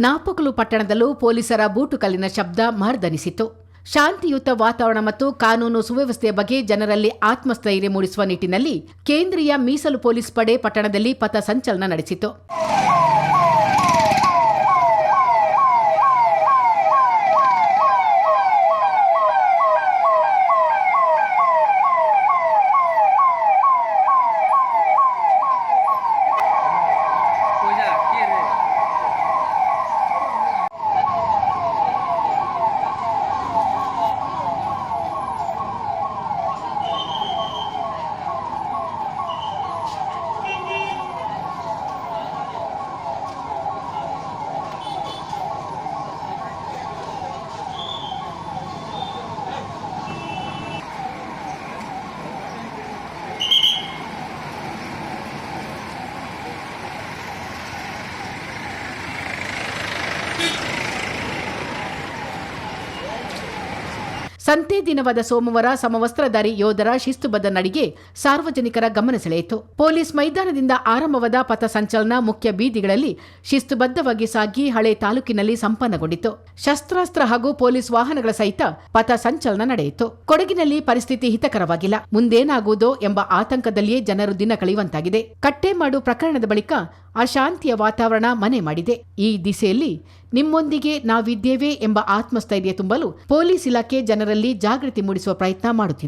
ನಾಪಕಲು ಪಟ್ಟಣದಲ್ಲೂ ಪೊಲೀಸರ ಬೂಟುಕಲ್ಲಿನ ಶಬ್ದ ಮರ್ದನಿಸಿತು. ಶಾಂತಿಯುತ ವಾತಾವರಣ ಮತ್ತು ಕಾನೂನು ಸುವ್ಯವಸ್ಥೆಯ ಬಗ್ಗೆ ಜನರಲ್ಲಿ ಆತ್ಮಸ್ಥೈರ್ಯ ಮೂಡಿಸುವ ನಿಟ್ಟಿನಲ್ಲಿ ಕೇಂದ್ರೀಯ ಮೀಸಲು ಪೊಲೀಸ್ ಪಡೆ ಪಟ್ಟಣದಲ್ಲಿ ಪಥ ಸಂಚಲನ ನಡೆಸಿತು. ಸಂತೆ ದಿನವಾದ ಸೋಮವಾರ ಸಮವಸ್ತ್ರಧಾರಿ ಯೋಧರ ಶಿಸ್ತುಬದ್ಧ ನಡಿಗೆ ಸಾರ್ವಜನಿಕರ ಗಮನ ಸೆಳೆಯಿತು. ಪೊಲೀಸ್ ಮೈದಾನದಿಂದ ಆರಂಭವಾದ ಪಥ ಸಂಚಲನ ಮುಖ್ಯ ಬೀದಿಗಳಲ್ಲಿ ಶಿಸ್ತುಬದ್ಧವಾಗಿ ಸಾಗಿ ಹಳೆ ತಾಲೂಕಿನಲ್ಲಿ ಸಂಪನ್ನಗೊಂಡಿತು. ಶಸ್ತ್ರಾಸ್ತ್ರ ಹಾಗೂ ಪೊಲೀಸ್ ವಾಹನಗಳ ಸಹಿತ ಪಥ ಸಂಚಲನ ನಡೆಯಿತು. ಕೊಡಗಿನಲ್ಲಿ ಪರಿಸ್ಥಿತಿ ಹಿತಕರವಾಗಿಲ್ಲ. ಮುಂದೇನಾಗುವುದೋ ಎಂಬ ಆತಂಕದಲ್ಲಿಯೇ ಜನರು ದಿನ ಕಳೆಯುವಂತಾಗಿದೆ. ಕಟ್ಟೆಮಾಡು ಪ್ರಕರಣದ ಬಳಿಕ ಅಶಾಂತಿಯ ವಾತಾವರಣ ಮನೆ ಮಾಡಿದೆ. ಈ ದಿಸೆಯಲ್ಲಿ ನಿಮ್ಮೊಂದಿಗೆ ನಾವಿದ್ದೇವೆ ಎಂಬ ಆತ್ಮಸ್ಥೈರ್ಯ ತುಂಬಲು ಪೊಲೀಸ್ ಇಲಾಖೆ ಜನರಲ್ಲಿ ಜಾಗೃತಿ ಮೂಡಿಸುವ ಪ್ರಯತ್ನ ಮಾಡುತ್ತಿದೆ